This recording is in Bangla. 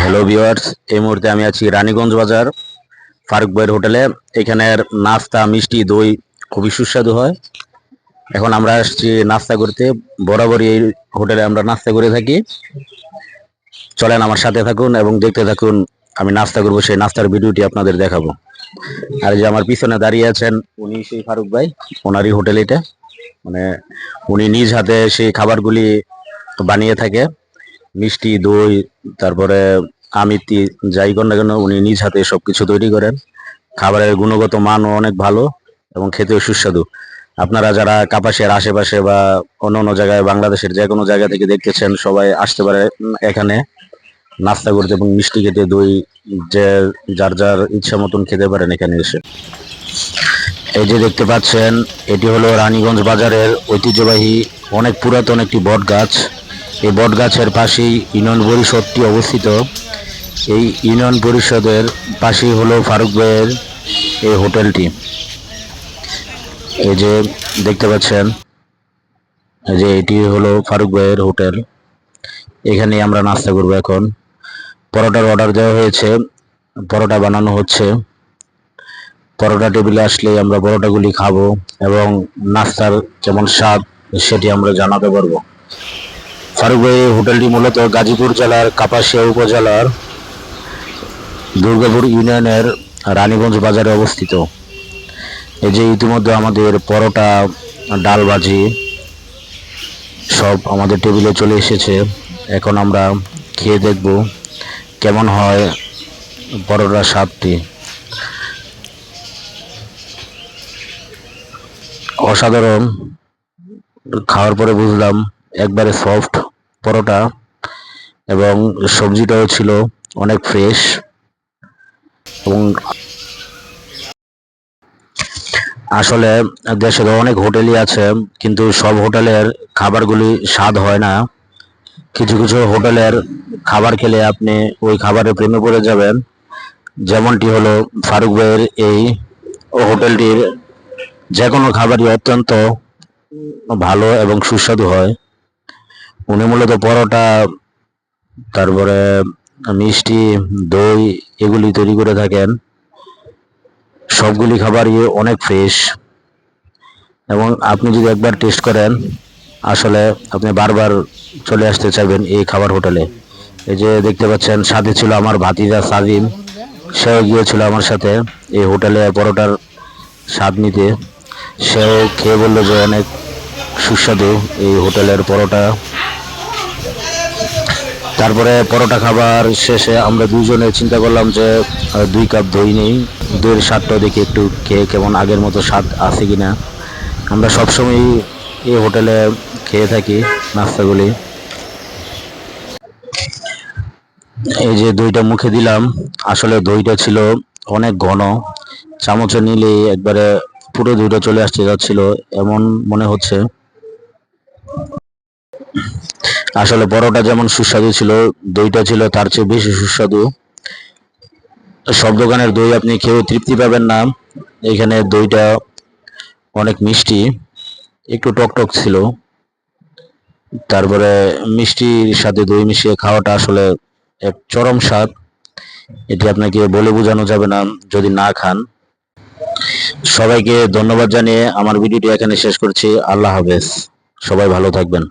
হ্যালো ভিউয়ার্স এই মুহূর্তে আমি আছি রানীগঞ্জ বাজার, ফারুক ভাইয়ের হোটেলে। এখানের নাস্তা, মিষ্টি, দই খুবই সুস্বাদু হয়। এখন আমরা আসছি নাস্তা করতে। বরাবরই এই হোটেলে আমরা নাস্তা করে থাকি। চলেন আমার সাথে থাকুন এবং দেখতে থাকুন, আমি নাস্তা করব, সেই নাস্তার ভিডিওটি আপনাদের দেখাবো। আর যে আমার পিছনে দাঁড়িয়ে আছেন উনি, সেই ফারুক ভাই, ওনারই হোটেল এটা। মানে উনি নিজ হাতে সেই খাবারগুলি বানিয়ে থাকে। মিষ্টি, দই, তারপরে আমিতি, যাই করেন না কেন, উনি নিজ হাতে সবকিছু তৈরি করেন। খাবারের গুণগত মানও অনেক ভালো এবং খেতেও সুস্বাদু। আপনারা যারা কাপাসের আশেপাশে বা অন্য অন্য জায়গায়, বাংলাদেশের যে কোনো জায়গা থেকে দেখতেছেন, সবাই আসতে পারে এখানে। নাস্তা করতে এবং মিষ্টি খেতে, দই, যে যার যার ইচ্ছা মতন খেতে পারেন এখানে এসে। এই যে দেখতে পাচ্ছেন, এটি হলো রানীগঞ্জ বাজারের ঐতিহ্যবাহী অনেক পুরাতন একটি বট গাছ এই বটগাছের পাশেই ইউনিয়ন পরিষদটি অবস্থিত। এই ইউনিয়ন পরিষদের পাশেই হলো ফারুক ভাইয়ের এই হোটেলটি। এই যে দেখতে পাচ্ছেন, এই যে এটি হলো ফারুক ভাইয়ের হোটেল। এখানে আমরা নাস্তা করব এখন। পরোটার অর্ডার দেওয়া হয়েছে, পরোটা বানানো হচ্ছে। পরোটা টেবিলে আসলে আমরা পরোটাগুলি খাব এবং নাস্তার কেমন স্বাদ, সেটি আমরা জানাতে পারব। ফারুক হোটেলটি মূলত গাজীপুর জেলার কাপাসিয়া উপজেলার দুর্গাপুর ইউনিয়নের রানীগঞ্জ বাজারে অবস্থিত। এই যে ইতিমধ্যে আমাদের পরোটা, ডাল ভাজি সব আমাদের টেবিলে চলে এসেছে। এখন আমরা খেয়ে দেখব কেমন হয় পরোটার স্বাদটি। অসাধারণ। খাওয়ার পরে বুঝলাম একবারে সফট পরোটা এবং সবজিটাও ছিল অনেক ফ্রেশ এবং আসলে দেশে তো অনেক হোটেলই আছে, কিন্তু সব হোটেলের খাবারগুলি স্বাদ হয় না। কিছু কিছু হোটেলের খাবার খেলে আপনি ওই খাবারের প্রেমে পড়ে যাবেন। যেমনটি হলো ফারুক ভাইয়ের এই হোটেলটির যে কোনো খাবারই অত্যন্ত ভালো এবং সুস্বাদু হয়। উনি মূলত পরোটা, তারপরে মিষ্টি, দই এগুলি তৈরি করে থাকেন। সবগুলি খাবারই অনেক ফ্রেশ এবং আপনি যদি একবার টেস্ট করেন, আসলে আপনি বারবার চলে আসতে চাইবেন এই খাবার হোটেলে। এই যে দেখতে পাচ্ছেন, সাথে ছিল আমার ভাতিজা সাজিম। সেও গিয়েছিল আমার সাথে এই হোটেলে পরোটার স্বাদ নিতে। সেও খেয়ে বলল যে অনেক সুস্বাদু এই হোটেলের পরোটা। তারপরে পরোটা খাবার শেষে আমরা দুজনে চিন্তা করলাম যে দুই কাপ দই নেই। দইয়ের স্বাদটা দেখি একটু খেয়ে কেমন আগের মতো স্বাদ আছে কিনা। আমরা সবসময় এই হোটেলে খেয়ে থাকি নাস্তাগুলি এই যে দইটা মুখে দিলাম, আসলে দইটা ছিল অনেক ঘন। চামচে নিলে একবারে পুরো দইটা চলে আসতে যাচ্ছিল, এমন মনে হচ্ছে। আসলে পরোটা যেমন সুস্বাদু ছিল, দইটা ছিল, তার চেয়ে বেশি সুস্বাদু। সব দোকানের দই আপনি খেয়েও তৃপ্তি পাবেন না। এখানে দইটা অনেক মিষ্টি, একটু টকটক ছিল। তারপরে মিষ্টির সাথে দই মিশিয়ে খাওয়াটা আসলে এক চরম স্বাদ। এটি আপনাকে বলে বোঝানো যাবে না, যদি না খান। সবাইকে ধন্যবাদ জানিয়ে আমার ভিডিওটি এখানে শেষ করছি। আল্লাহ হাফেজ। সবাই ভালো থাকবেন।